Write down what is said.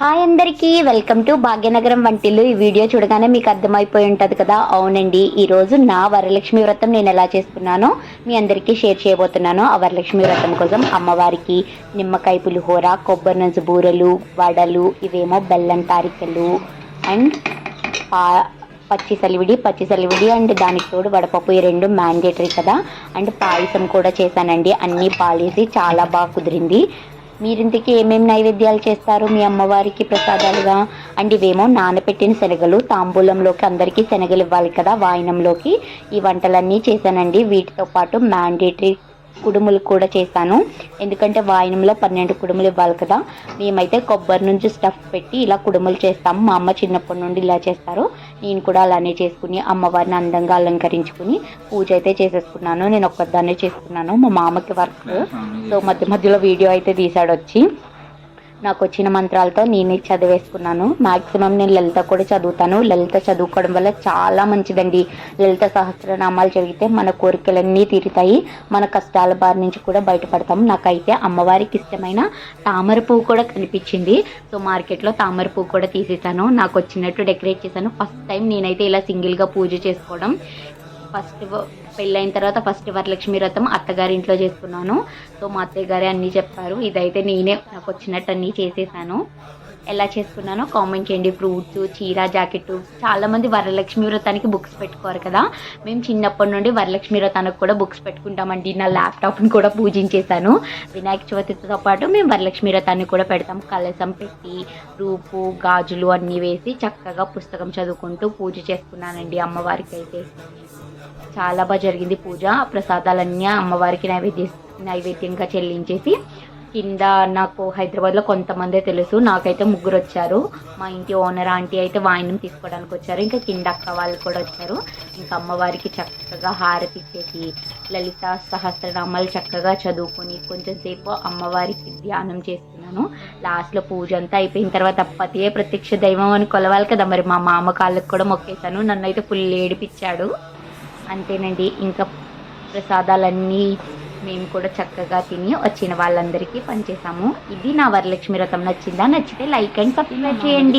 Hi అందరికీ welcome to Bhagyanagaram వంటిల్లు. ఈ వీడియో చూడగానే మీకు అర్థమైపోయి ఉంటుంది కదా? అవునండి ఈరోజు నా వరలక్ష్మి వ్రతం నేను ఎలా చేసుకున్నానో మీ అందరికీ షేర్ చేయబోతున్నాను. ఆ వరలక్ష్మి వ్రతం కోసం అమ్మవారికి నిమ్మకాయ పులిహోర కొబ్బరి నుంచి బూరెలు వడలు ఇవేమో బెల్లం తారికలు అండ్ పా పచ్చి సలివిడి పచ్చి సలివిడి అండ్ దానికి తోడు వడపప్పు ఈ రెండు మ్యాండేటరీ కదా? అండ్ పాయసం కూడా చేశానండి. అన్నీ పాలేసి చాలా బాగా కుదిరింది. మీరింటికి ఏమేమి నైవేద్యాలు చేస్తారు? మీ అమ్మవారికి ప్రసాదాలుగా? అండ్ ఇవేమో నానబెట్టిన శనగలు తాంబూలంలోకి అందరికీ శనగలు ఇవ్వాలి కదా వాయినంలోకి. ఈ వంటలన్నీ చేశానండి. వీటితో పాటు మ్యాండేటరీ కుడుములు కూడా చేశాను. ఎందుకంటే వాయినంలో పన్నెండు కుడుములు ఇవ్వాలి కదా. మేమైతే కొబ్బరి నుంచి స్టఫ్ పెట్టి ఇలా కుడుములు చేస్తాము మా అమ్మ చిన్నప్పటి నుండి ఇలా చేస్తారు. నేను కూడా అలానే చేసుకుని అమ్మవారిని అందంగా అలంకరించుకుని పూజ అయితే చేసేసుకున్నాను. నేను ఒక్కదాన్నే చేసుకున్నాను. మా మామకి వర్క్. సో మధ్య మధ్యలో వీడియో అయితే తీసాడు వచ్చి నాకు వచ్చిన మంత్రాలతో నేనే చదివేసుకున్నాను. మాక్సిమం నేను లలిత కూడా చదువుతాను. లలిత చదువుకోవడం వల్ల చాలా మంచిదండి. లలిత సహస్రనామాలు చదివితే మన కోరికలన్నీ తీరుతాయి. మన కష్టాల బారి నుంచి కూడా బయటపడతాం. నాకైతే అమ్మవారికి ఇష్టమైన తామర పువ్వు కూడా కనిపించింది. సో మార్కెట్లో తామర పువ్వు కూడా తీసేసాను నాకు వచ్చినట్టు డెకరేట్ చేశాను. ఫస్ట్ టైం నేనైతే ఇలా సింగిల్గా పూజ చేసుకోవడం. ఫస్ట్ పెళ్ళైన తర్వాత ఫస్ట్ వరలక్ష్మి వ్రతం అత్తగారి ఇంట్లో చేసుకున్నాను. సో మా అత్తయ్య గారే అన్నీ చెప్పారు. ఇదైతే నేనే నాకు వచ్చినట్టు అన్నీ చేసేసాను. ఎలా చేసుకున్నానో కామెంట్ చేయండి. ఫ్రూట్స్ చీర జాకెట్ చాలామంది వరలక్ష్మి వ్రతానికి బుక్స్ పెట్టుకోరు కదా. మేము చిన్నప్పటి నుండి వరలక్ష్మి వ్రతానికి కూడా బుక్స్ పెట్టుకుంటామండి. నా ల్యాప్టాప్ని కూడా పూజించేశాను. వినాయక చవితితో పాటు మేము వరలక్ష్మి వ్రతాన్ని కూడా పెడతాం. కలసం పెట్టి రూపు గాజులు అన్నీ వేసి చక్కగా పుస్తకం చదువుకుంటూ పూజ చేసుకున్నానండి అమ్మవారికి అయితే చాలా బాగా జరిగింది పూజ. ప్రసాదాలన్నీ అమ్మవారికి నైవేద్య నైవేద్యంగా చెల్లించేసి కింద నాకు హైదరాబాద్లో కొంతమందే తెలుసు. నాకైతే ముగ్గురు వచ్చారు మా ఇంటి ఓనర్ ఆంటీ అయితే వాయినం తీసుకోవడానికి వచ్చారు. ఇంకా కింద అక్క వాళ్ళు కూడా వచ్చారు. ఇంకా అమ్మవారికి చక్కగా హారతి ఇచ్చేసి లలిత సహస్రనామాలు చక్కగా చదువుకొని కొంచెం సేపు అమ్మవారికి ధ్యానం చేస్తున్నాను. లాస్ట్లో పూజ అంతా అయిపోయిన తర్వాత పతియే ప్రత్యక్ష దైవం అని కొలవాలి కదా మరి. మా మామ కాళ్ళకు కూడా మొక్కేశాను. నన్ను అయితే ఫుల్ ఏడిపించాడు. అంతేనండి. ఇంకా ప్రసాదాలన్నీ మేము కూడా చక్కగా తిని వచ్చిన వాళ్ళందరికీ పనిచేసాము ఇది నా వరలక్ష్మి వ్రతం. నచ్చిందా? నచ్చితే లైక్ అండ్ సబ్స్క్రైబ్ చేయండి.